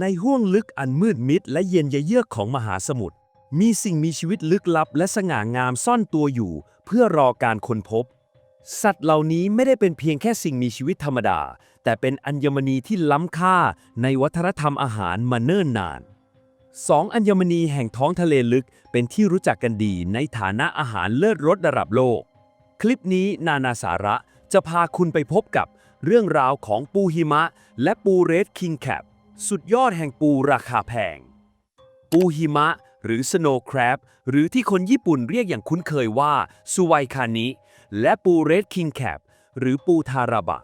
ในห้วงลึกอันมืดมิดและเย็นเยือกของมหาสมุทร มีสิ่งมีชีวิตลึกลับและสง่างามซ่อนตัวอยู่ เพื่อรอการค้นพบ สัตว์เหล่านี้ไม่ได้เป็นเพียงแค่สิ่งมีชีวิตธรรมดา แต่เป็นอัญมณีที่ล้ำค่าในวัฒนธรรมอาหารมาเนิ่นนานสองอัญมณีแห่งท้องทะเลลึกเป็นที่รู้จักกันดีในฐานะอาหารเลิศรสระดับโลก คลิปนี้นานาสาระจะพาคุณไปพบกับเรื่องราวของปูหิมะ และปูเรดคิงแคป สุดยอดแห่งปูราคาแพง ปูหิมะ หรือ Snow Crab หรือที่คนญี่ปุ่นเรียกอย่างคุ้นเคยว่าซูไวคานิ และปูเรดคิงแคปหรือปูทาราบะ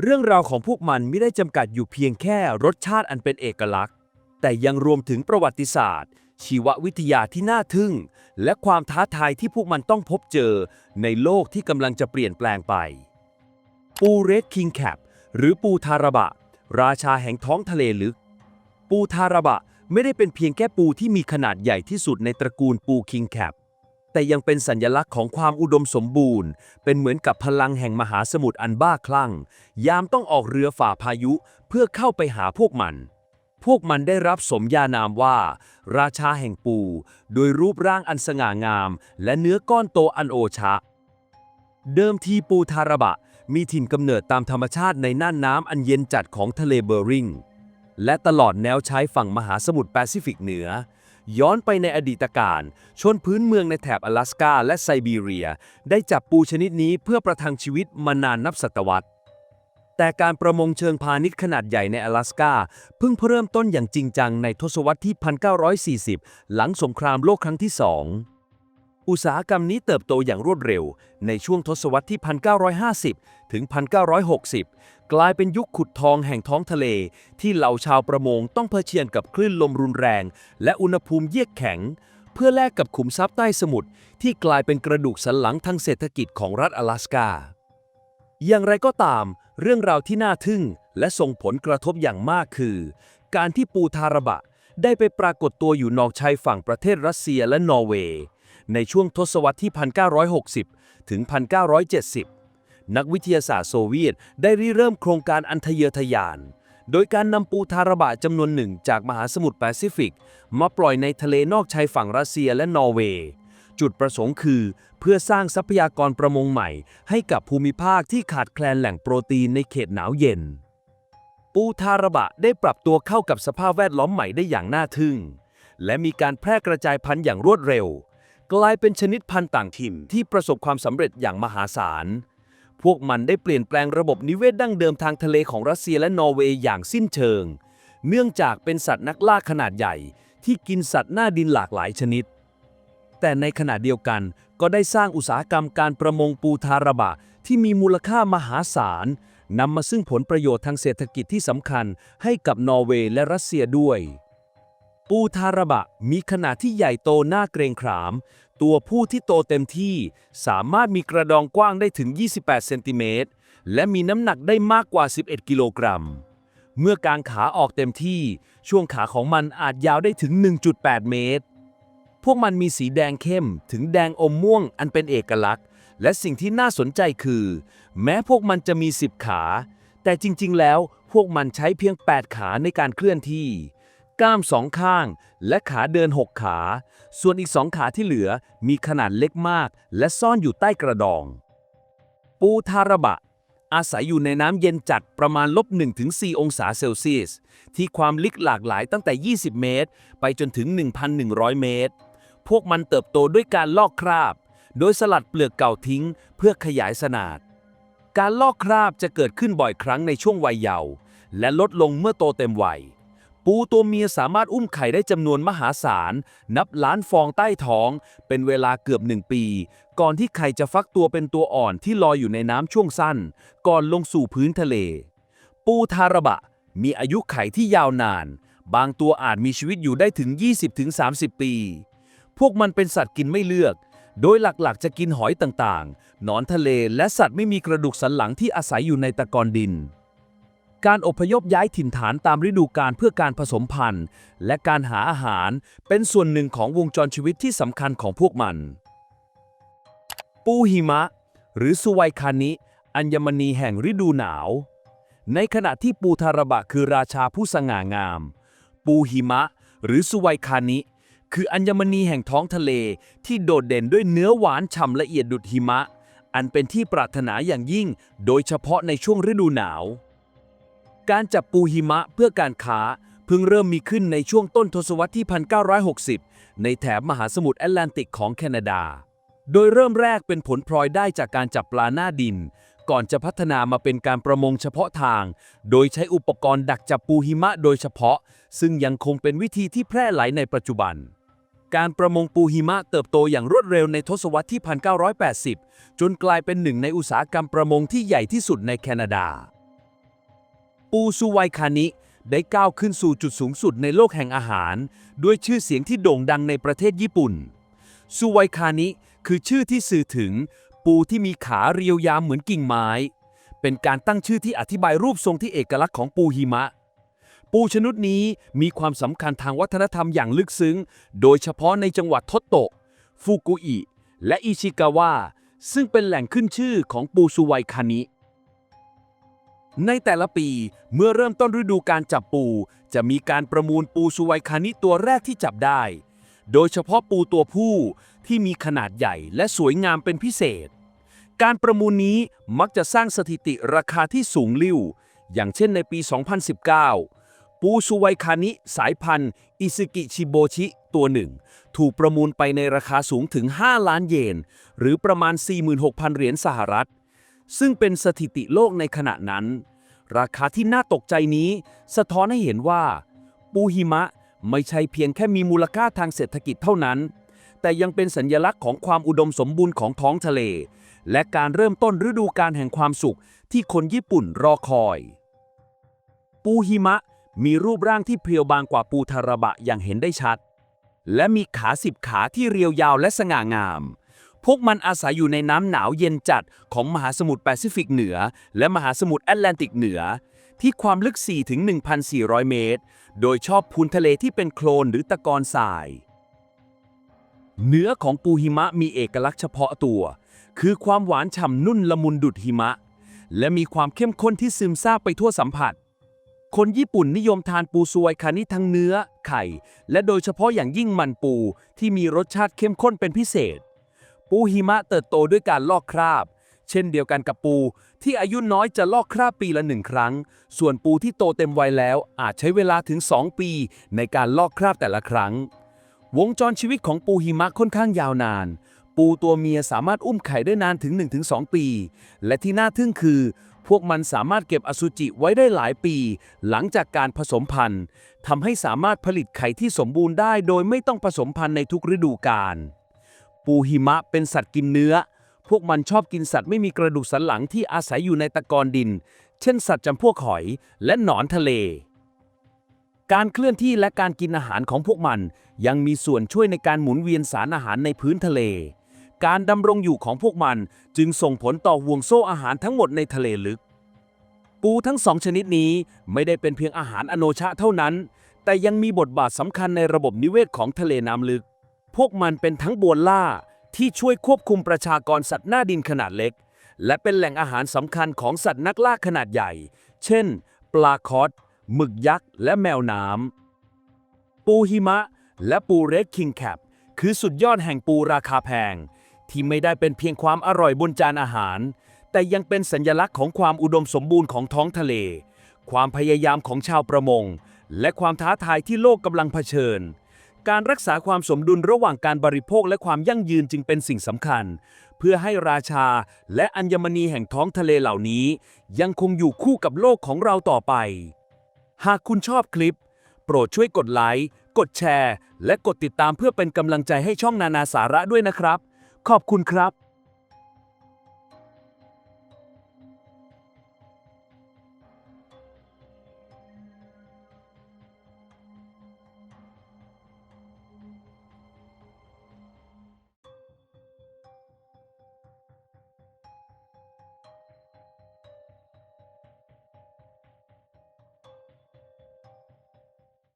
เรื่องราวของพวกมันไม่ได้จำกัดอยู่เพียงแค่รสชาติอันเป็นเอกลักษณ์ แต่ยังรวมถึงประวัติศาสตร์ ชีววิทยาที่น่าทึ่ง และความท้าทายที่พวกมันต้องพบเจอ ในโลกที่กำลังจะเปลี่ยนแปลงไป ปูเรดคิงแคปหรือปูทาราบะ ราชาแห่งท้องทะเลลึก ปูทาราบะไม่ได้เป็นเพียงแค่ปูที่มีขนาดใหญ่ที่สุดในตระกูลปูคิงแคปแต่ยังเป็นสัญลักษณ์ของความอุดมสมบูรณ์ เป็นเหมือนกับพลังแห่งมหาสมุทรอันบ้าคลั่ง ยามต้องออกเรือฝ่าพายุเพื่อเข้าไปหาพวกมัน พวกมันได้รับสมญานามว่า ราชาแห่งปู โดยรูปร่างอันสง่างาม และเนื้อก้อนโตอันโอชะ เดิมทีปูทาราบะ มีถิ่นกำเนิดตามธรรมชาติในน่านน้ำอันเย็นจัดของทะเลเบอร์ริง และตลอดแนวชายฝั่งมหาสมุทรแปซิฟิกเหนือ ย้อนไปในอดีตการชนพื้นเมืองในแถบอลาสกาและไซบีเรีย ได้จับปูชนิดนี้เพื่อประทังชีวิตมานานนับศตวรรษแต่การประมงเชิงพาณิชย์ขนาดใหญ่ในอลาสกาเพิ่งเริ่มต้นอย่างจริงจังในทศวรรษที่ 1940 หลังสงครามโลกครั้งที่สอง อุตสาหกรรมนี้เติบโตอย่างรวดเร็ว ในช่วงทศวรรษที่ 1950 ถึง 1960 กลายเป็นยุคขุดทองแห่งท้องทะเล ที่เหล่าชาวประมงต้องเผชิญกับคลื่นลมรุนแรง และอุณหภูมิเยือกแข็ง เพื่อแลกกับขุมทรัพย์ใต้สมุทรที่กลายเป็นกระดูกสันหลังทางเศรษฐกิจของรัฐอลาสกา อย่างไรก็ตาม เรื่องราวที่น่าทึ่ง และส่งผลกระทบอย่างมากคือ การที่ปูทาระบะ ได้ไปปรากฏตัวอยู่นอกชายฝั่งประเทศรัสเซียและนอร์เวย์ ในช่วงทศวรรษที่ 1960 ถึง 1970 นักวิทยาศาสตร์โซเวียตได้ริเริ่มโครงการอันทะเยอทะยาน โดยการนำปูทาระบะจำนวนหนึ่งจากมหาสมุทรแปซิฟิก มาปล่อยในทะเลนอกชายฝั่งรัสเซียและนอร์เวย์ จุดประสงค์คือ เพื่อสร้างทรัพยากรประมงใหม่ ให้กับภูมิภาคที่ขาดแคลนแหล่งโปรตีนในเขตหนาวเย็น ปูทาระบะได้ปรับตัวเข้ากับสภาพแวดล้อมใหม่ได้อย่างน่าทึ่งและมีการแพร่กระจายพันธุ์อย่างรวดเร็ว กลายเป็นชนิดพันธุ์ต่างถิ่นที่ประสบความสำเร็จอย่างมหาศาล พวกมันได้เปลี่ยนแปลงระบบนิเวศดั้งเดิมทางทะเลของรัสเซียและนอร์เวย์อย่างสิ้นเชิง เนื่องจากเป็นสัตว์นักล่าขนาดใหญ่ ที่กินสัตว์หน้าดินหลากหลายชนิด แต่ในขณะเดียวกันก็ได้สร้างอุตสาหกรรมการประมงปูทาระบะที่มีมูลค่ามหาศาลนำมาซึ่งผลประโยชน์ทางเศรษฐกิจที่สำคัญให้กับนอร์เวย์และรัสเซียด้วย ปูทาระบะมีขนาดที่ใหญ่โตน่าเกรงขาม ตัวผู้ที่โตเต็มที่ สามารถมีกระดองกว้างได้ถึง 28 เซนติเมตร และมีน้ำหนักได้มากกว่า 11 กิโลกรัม เมื่อกางขาออกเต็มที่ ช่วงขาของมันอาจยาวได้ถึง 1.8 เมตร พวกมันมีสีแดงเข้มถึงแดงอมม่วงอันเป็นเอกลักษณ์ และสิ่งที่น่าสนใจคือ แม้พวกมันจะมี 10 ขา แต่จริง ๆ แล้วพวกมันใช้เพียง 8 ขาในการเคลื่อนที่ กล้ามสองข้าง และขาเดิน 6 ขา ส่วนอีกสองขาที่เหลือมีขนาดเล็กมาก และซ่อนอยู่ใต้กระดอง ปูทาระบะ อาศัยอยู่ในน้ำเย็นจัดประมาณลบ1-4 องศาเซลเซียส ที่ความลึกหลากหลายตั้งแต่ 20 เมตร ไปจนถึง 1,100 เมตร พวกมันเติบโตด้วยการลอกคราบ โดยสลัดเปลือกเก่าทิ้งเพื่อขยายสนาด การลอกคราบจะเกิดขึ้นบ่อยครั้งในช่วงวัยเยาว์และลดลงเมื่อโตเต็มวัย ปูตัวเมียสามารถอุ้มไข่ได้จำนวนมหาศาล นับล้านฟองใต้ท้อง เป็นเวลาเกือบหนึ่งปี ก่อนที่ไข่จะฟักตัวเป็นตัวอ่อนที่ลอยอยู่ในน้ำช่วงสั้น ก่อนลงสู่พื้นทะเล ปูทาระบะ มีอายุไข่ที่ยาวนาน บางตัวอาจมีชีวิตอยู่ได้ถึง 20-30 ปี พวกมันเป็นสัตว์กินไม่เลือก โดยหลักๆ จะกินหอยต่างๆ หนอนทะเลและสัตว์ไม่มีกระดูกสันหลังที่อาศัยอยู่ในตะกอนดิน การอพยพย้ายถิ่นฐานตามฤดูกาลเพื่อการผสมพันธุ์ และการหาอาหารเป็นส่วนหนึ่งของวงจรชีวิตที่สำคัญของพวกมัน ปูหิมะ หรือสุไวคานิ อัญมณีแห่งฤดูหนาว ในขณะที่ปูทาระบะคือราชาผู้สง่างาม ปูหิมะ หรือสุไวคานิ คืออัญมณีแห่งท้องทะเลที่โดดเด่นด้วยเนื้อหวานฉ่ำละเอียดดุดหิมะ อันเป็นที่ปรารถนาอย่างยิ่ง โดยเฉพาะในช่วงฤดูหนาว การจับปูหิมะเพื่อการค้าเพิ่งเริ่มมีขึ้นในช่วงต้นทศวรรษที่ 1960 ในแถบมหาสมุทรแอตแลนติกของแคนาดา โดยเริ่มแรกเป็นผลพลอยได้จากการจับปลาหน้าดิน ก่อนจะพัฒนามาเป็นการประมงเฉพาะทาง โดยใช้อุปกรณ์ดักจับปูหิมะโดยเฉพาะ ซึ่งยังคงเป็นวิธีที่แพร่หลายในปัจจุบัน การประมงปูหิมะเติบโตอย่างรวดเร็วในทศวรรษที่ 1980 จนกลายเป็นหนึ่งในอุตสาหกรรมประมงที่ใหญ่ที่สุดในแคนาดา ปูซูไวคานิ ได้ก้าวขึ้นสู่จุดสูงสุดในโลกแห่งอาหาร ด้วยชื่อเสียงที่โด่งดังในประเทศญี่ปุ่น ซูไวคานิคือชื่อที่สื่อถึง ปูที่มีขาเรียวยาวเหมือนกิ่งไม้ เป็นการตั้งชื่อที่อธิบายรูปทรงที่เอกลักษณ์ของปูหิมะ ปูชนิดนี้มีความสำคัญทางวัฒนธรรมอย่างลึกซึ้ง โดยเฉพาะในจังหวัดโทโตะฟุกุอิ และอิชิกาวะซึ่งเป็นแหล่งขึ้นชื่อของปูซูไวคานิ ในแต่ละปีเมื่อเริ่มต้นฤดูการจับปู จะมีการประมูลปูซูไวคานิตัวแรกที่จับได้ โดยเฉพาะปูตัวผู้ที่มีขนาดใหญ่และสวยงามเป็นพิเศษ การประมูลนี้มักจะสร้างสถิติราคาที่สูงลิ่ว อย่างเช่นในปี 2019 ปูซูไวคานิสายพันธุ์อิซึกิชิโบชิตัวหนึ่ง ถูกประมูลไปในราคาสูงถึง 5 ล้านเยน หรือประมาณ 46,000 เหรียญสหรัฐ ซึ่งเป็นสถิติโลกในขณะนั้น ราคาที่น่าตกใจนี้ สะท้อนให้เห็นว่า ปูหิมะไม่ใช่เพียงแค่มีมูลค่าทางเศรษฐกิจเท่านั้น แต่ยังเป็นสัญลักษณ์ของความอุดมสมบูรณ์ของท้องทะเล และการเริ่มต้นฤดูกาลแห่งความสุขที่คนญี่ปุ่นรอคอย ปูหิมะมีรูปร่างที่เพรียวบางกว่าปูทาระบะอย่างเห็นได้ชัด และมีขาสิบขาที่เรียวยาวและสง่างาม พวกมันอาศัยอยู่ในน้ำหนาวเย็นจัดของมหาสมุทรแปซิฟิกเหนือ และมหาสมุทรแอตแลนติกเหนือ ที่ความลึก4-1,400 เมตร โดยชอบพูนทะเลที่เป็นโคลนหรือตะกอนทราย เนื้อของปูหิมะมีเอกลักษณ์เฉพาะตัว คือความหวานฉ่ำนุ่นละมุนดุดหิมะ และมีความเข้มข้นที่ซึมซาบไปทั่วสัมผัสคนญี่ปุ่นนิยมทานปูซวยคานิทั้งเนื้อ ไข่ และโดยเฉพาะอย่างยิ่งมันปูที่มีรสชาติเข้มข้นเป็นพิเศษ ปูหิมะเติบโตด้วยการลอกคราบ เช่นเดียวกันกับปูที่อายุน้อยจะลอกคราบปีละหนึ่งครั้ง ส่วนปูที่โตเต็มวัยแล้วอาจใช้เวลาถึง 2 ปี ในการลอกคราบแต่ละครั้ง วงจรชีวิตของปูหิมะค่อนข้างยาวนาน ปูตัวเมียสามารถอุ้มไข่ได้นานถึง 1-2 ปี และที่น่าทึ่งคือ พวกมันสามารถเก็บอสุจิไว้ได้หลายปี หลังจากการผสมพันธุ์ทำให้สามารถผลิตไข่ที่สมบูรณ์ได้ โดยไม่ต้องผสมพันธุ์ในทุกฤดูกาล ปูหิมะเป็นสัตว์กินเนื้อ พวกมันชอบกินสัตว์ไม่มีกระดูกสันหลังที่อาศัยอยู่ในตะกอนดิน เช่นสัตว์จำพวกหอยและหนอนทะเล การเคลื่อนที่และการกินอาหารของพวกมันยังมีส่วนช่วยในการหมุนเวียนสารอาหารในพื้นทะเล การดำรงอยู่ของพวกมันจึงส่งผลต่อห่วงโซ่อาหารทั้งหมดในทะเลลึก ปูทั้งสองชนิดนี้ไม่ได้เป็นเพียงอาหารอโนชะเท่านั้น แต่ยังมีบทบาทสำคัญในระบบนิเวศของทะเลน้ำลึก พวกมันเป็นทั้งบวนล่าที่ช่วยควบคุมประชากรสัตว์หน้าดินขนาดเล็ก และเป็นแหล่งอาหารสำคัญของสัตว์นักล่าขนาดใหญ่ เช่น ปลาคอสหมึกยักษ์และแมวน้ำ ปูหิมะ และปูเรดคิงแคปคือสุดยอดแห่งปูราคาแพง ที่ไม่ได้เป็นเพียงความอร่อยบนจานอาหาร แต่ยังเป็นสัญลักษณ์ของความอุดมสมบูรณ์ของท้องทะเล ความพยายามของชาวประมง และความท้าทายที่โลกกำลังเผชิญ การรักษาความสมดุลระหว่างการบริโภคและความยั่งยืนจึงเป็นสิ่งสำคัญ เพื่อให้ราชาและอัญมณีแห่งท้องทะเลเหล่านี้ ยังคงอยู่คู่กับโลกของเราต่อไป หากคุณชอบคลิป โปรดช่วยกดไลค์ กดแชร์ และกดติดตามเพื่อเป็นกำลังใจให้ช่องนานาสาระด้วยนะครับ ขอบคุณครับ